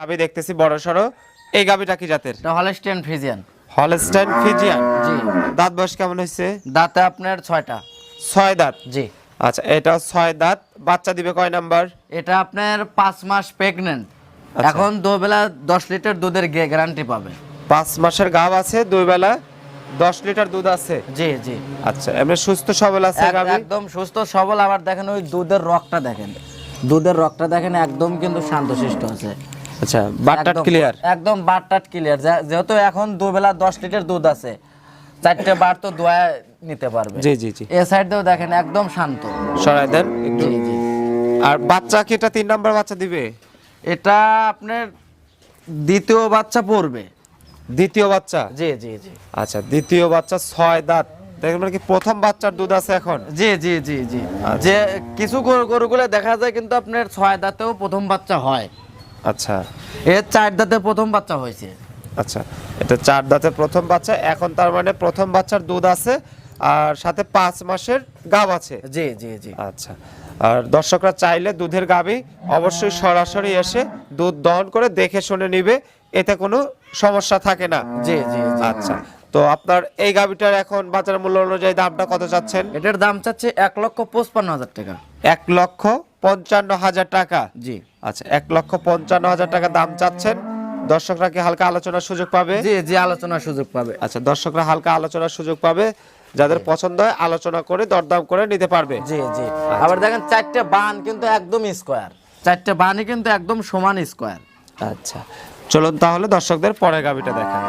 গাবি দেখতেছি বড় সড়ো। এই গাবিটা কি জাতের? এটা হলস্টেন ফ্রিজিয়ান হলস্টাইন ফিজিয়ান? জি। দাঁত বয়স কেমন হয়েছে? দাঁতে আপনার ছয়টা। ছয় দাঁত? জি। আচ্ছা এটা ছয় দাঁত। বাচ্চা দিবে কয় নাম্বার? এটা আপনার পাঁচ মাস প্রেগনেন্ট আচ্ছা। এখন দুবেলা দশ লিটার দুধের গ্যারান্টি পাবে। পাঁচ মাসের গাব আছে দুই বেলা দশ লিটার দুধ আছে? জি জি। আচ্ছা এমনি সুস্থ সবল আছে গাবি? একদম সুস্থ সবল আবার দেখেন ওই দুধের রকটা দেখেন। দুধের রকটা দেখেন একদম কিন্তু শান্তশিষ্ট আছে। আচ্ছা বাটটাট ক্লিয়ার একদম বারটাট ক্লিয়ার যেহেতু এখন দুবেলা দশ লিটার দুধ আছে চারটে বার তো দোয়া নিতে পারবে। জি জি জি। এ সাইড দিয়েও দেখেন একদম শান্ত। সরাই দেন একটু। জি জি। আর বাচ্চা কি এটা তিন নাম্বার বাচ্চা দিবে? এটা আপনার দ্বিতীয় বাচ্চা পড়বে। দ্বিতীয় বাচ্চা? জি জি জি। আচ্ছা দ্বিতীয় বাচ্চা ছয় দাঁত। দেখবেন কি প্রথম বাচ্চার দুধ আছে এখন? জি জি জি জি। আচ্ছা। যে কিছু গরু গরুগুলো দেখা যায় কিন্তু আপনার ছয় দাঁতেও প্রথম বাচ্চা হয়। আচ্ছা। এর চার দাঁতে প্রথম বাচ্চা হয়েছে। আচ্ছা এটা চার দাঁতের প্রথম বাচ্চা এখন তার মানে প্রথম বাচ্চার দুধ আছে আর সাথে পাঁচ মাসের গাব আছে। জি জি জি। আচ্ছা আর দর্শকরা চাইলে দুধের গাবি অবশ্যই সরাসরি এসে দুধ দহন করে দেখে শুনে নিবে এতে কোনো সমস্যা থাকে না। জি জি জি। আচ্ছা তো আপনার এই গাবিটার এখন বাজার মূল্য অনুযায়ী দামটা কত চাচ্ছেন? এটার দাম চাচ্ছে এক লক্ষ পঁচপান্ন হাজার টাকা। এক লক্ষ পঞ্চান্ন হাজার টাকা। জি। আচ্ছা এক লক্ষ পঞ্চান্ন হাজার টাকা দাম চাচ্ছেন। দর্শকরা কি হালকা আলোচনার সুযোগ পাবে? জি জি আলোচনার সুযোগ পাবে। আচ্ছা দর্শকরা হালকা আলোচনার সুযোগ পাবে। যাদের পছন্দ হয় আলোচনা করে দরদাম করে নিতে পারবে। জি জি। আবার দেখেন চারটে বান কিন্তু একদম স্কোয়ার। চারটে বানই কিন্তু একদম সমান স্কোয়ার। আচ্ছা চলুন তাহলে দর্শকদের পরে গাবিটা দেখান